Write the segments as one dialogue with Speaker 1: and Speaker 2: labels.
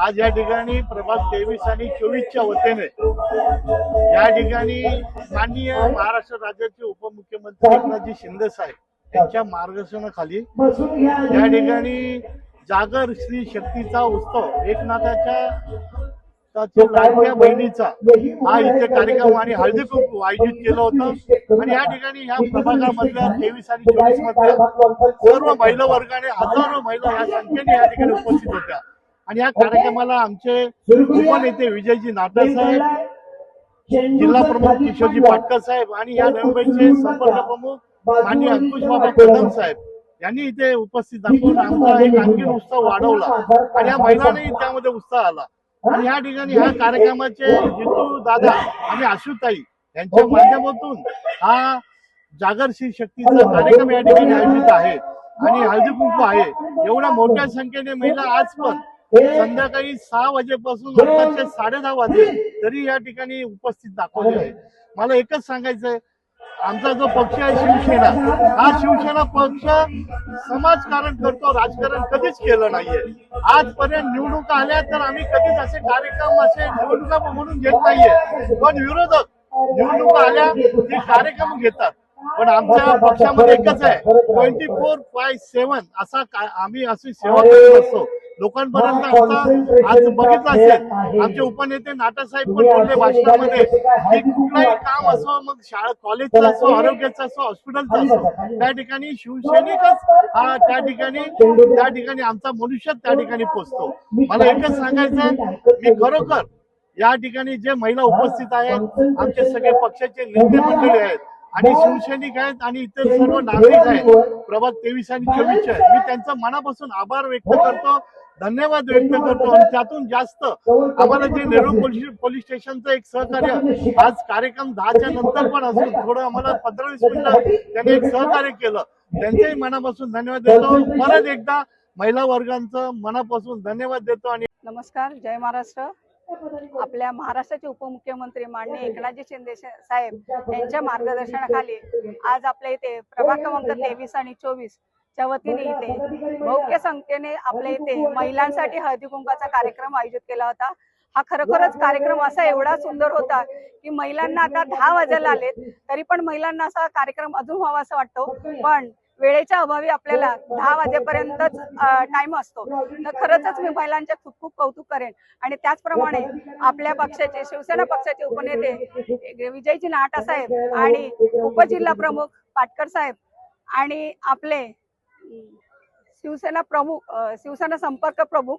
Speaker 1: आज या ठिकाणी प्रभाग तेवीस आणि चोवीसच्या वतीने या ठिकाणी माननीय महाराष्ट्र राज्याचे उपमुख्यमंत्री एकनाथजी शिंदे साहेब यांच्या मार्गदर्शनाखाली या ठिकाणी जागर श्री शक्तीचा उत्सव एकनाथाच्या लाडक्या बहिणीचा हा इथे कार्यक्रम आणि हळदी कुंकू आयोजित केलं होतं. आणि या ठिकाणी ह्या प्रभागामधल्या तेवीस आणि चोवीस मधल्या सर्व महिला वर्गाने हजारो महिला या संख्येने या ठिकाणी उपस्थित होत्या. आणि या कार्यक्रमाला आमचे उपनेते विजयजी नाटा साहेब जिल्हा प्रमुख किशोरजी पाटकर साहेब आणि या नवीनचे संपर्क प्रमुख माननीय अंकुश बाबा कदम साहेब. यांनी इथे उपस्थित दाखवून आमचा एक आणखी उत्साह वाढवला. आणि या महिलांनाही त्यामध्ये उत्साह आला. आणि या ठिकाणी ह्या कार्यक्रमाचे जितू दादा आणि आशुताई यांच्या माध्यमातून हा जागरशी शक्तीचा कार्यक्रम या ठिकाणी आयोजित आहे. आणि हळदी कुंकू आहे. एवढ्या मोठ्या संख्येने महिला आज पण संध्याकाळी सहा वाजेपासून आताचे साडे दहा वाजे तरी या ठिकाणी उपस्थित दाखवले. आहे मला एकच सांगायचंय. आमचा जो पक्ष आहे शिवसेना हा शिवसेना पक्ष समाजकारण करतो राजकारण कधीच केलं नाहीये. आजपर्यंत निवडणुका आल्या तर आम्ही कधीच असे कार्यक्रम असे निवडणुका म्हणून घेत नाहीये. पण विरोधक निवडणुका आल्या ते कार्यक्रम घेतात. पण आमच्या पक्षामध्ये एकच आहे. ट्वेंटी फोर बाय सेव्हन असा आम्ही अशी सेवा करत असतो. लोकांपर्यंत आमचा आज बघितलं असेल आमचे उपनेते नाटा साहेब पण बोलले भाषणामध्ये की कुठलाही काम असो मग शाळा कॉलेजचं असो आरोग्याचं असो हॉस्पिटलचं असो त्या ठिकाणी शिवसैनिकच हा त्या ठिकाणी त्या ठिकाणी आमचा मनुष्य त्या ठिकाणी पोचतो. मला एकच सांगायचं मी खरोखर या ठिकाणी जे महिला उपस्थित आहेत आमचे सगळे पक्षाचे नेते मंडळी आहेत आणि शिवसैनिक आहेत आणि इतर सर्व नागरिक आहेत. प्रभाग तेवीस आणि मी त्यांचा मनापासून आभार व्यक्त करतो धन्यवाद व्यक्त करतो. आणि त्यातून जास्त आम्हाला जे नेहरू पोलीस पोलीस स्टेशनचं एक सहकार्य आज कार्यक्रम दहाच्या नंतर पण असून थोडं आम्हाला पंधरा वीस मिनिटं त्यांनी एक सहकार्य केलं. त्यांचंही मनापासून धन्यवाद देतो. परत एकदा महिला वर्गांचं मनापासून धन्यवाद देतो आणि
Speaker 2: नमस्कार. जय महाराष्ट्र. आपल्या महाराष्ट्राचे उपमुख्यमंत्री माननीय एकनाथजी शिंदे साहेब यांच्या मार्गदर्शनाखाली आज आपल्या इथे प्रभाग क्रमांक तेवीस आणि चोवीस च्या वतीने इथे बहुक्य संख्येने आपल्या इथे महिलांसाठी हळदी कुंकाचा कार्यक्रम आयोजित केला होता. हा खरोखरच कार्यक्रम असा एवढा सुंदर होता की महिलांना आता दहा वाजायला आलेत तरी पण महिलांना असा कार्यक्रम अजून व्हावा असं वाटतो. पण वेळेच्या अभावी आपल्याला दहा वाजेपर्यंतच टाइम असतो. तर खरंच मी महिलांचे खूप खूप कौतुक करेन. आणि त्याचप्रमाणे आपल्या पक्षाचे शिवसेना पक्षाचे उपनेते विजयजी नाटा साहेब आणि उपजिल्हा प्रमुख पाटकर साहेब आणि आपले शिवसेना प्रमुख शिवसेना संपर्क प्रमुख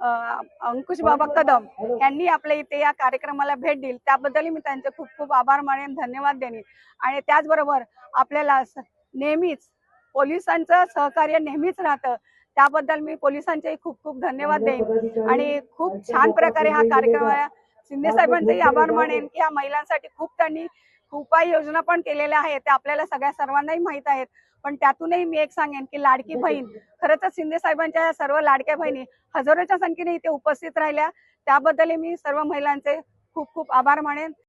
Speaker 2: अंकुश बाबा कदम यांनी आपल्या इथे या कार्यक्रमाला भेट दिली. त्याबद्दल मी त्यांचे खूप खूप आभार मानेन धन्यवाद देईन आणि त्याचबरोबर आपल्याला नेहमीच पोलिसांचं सहकार्य नेहमीच राहतं. त्याबद्दल मी पोलिसांचेही खूप खूप धन्यवाद देईन. आणि खूप छान प्रकारे हा कार्यक्रम आहे. शिंदे साहेबांचेही आभार मानेन की या महिलांसाठी खूप त्यांनी उपाययोजना पण केलेल्या आहेत. त्या आपल्याला सगळ्या सर्वांनाही माहीत आहेत. पण त्यातूनही मी एक सांगेन की लाडकी बहीण खरंच शिंदे साहेबांच्या या सर्व लाडक्या बहिणी हजारोच्या संख्येने इथे उपस्थित राहिल्या. त्याबद्दल मी सर्व महिलांचे खूप खूप आभार मानेन.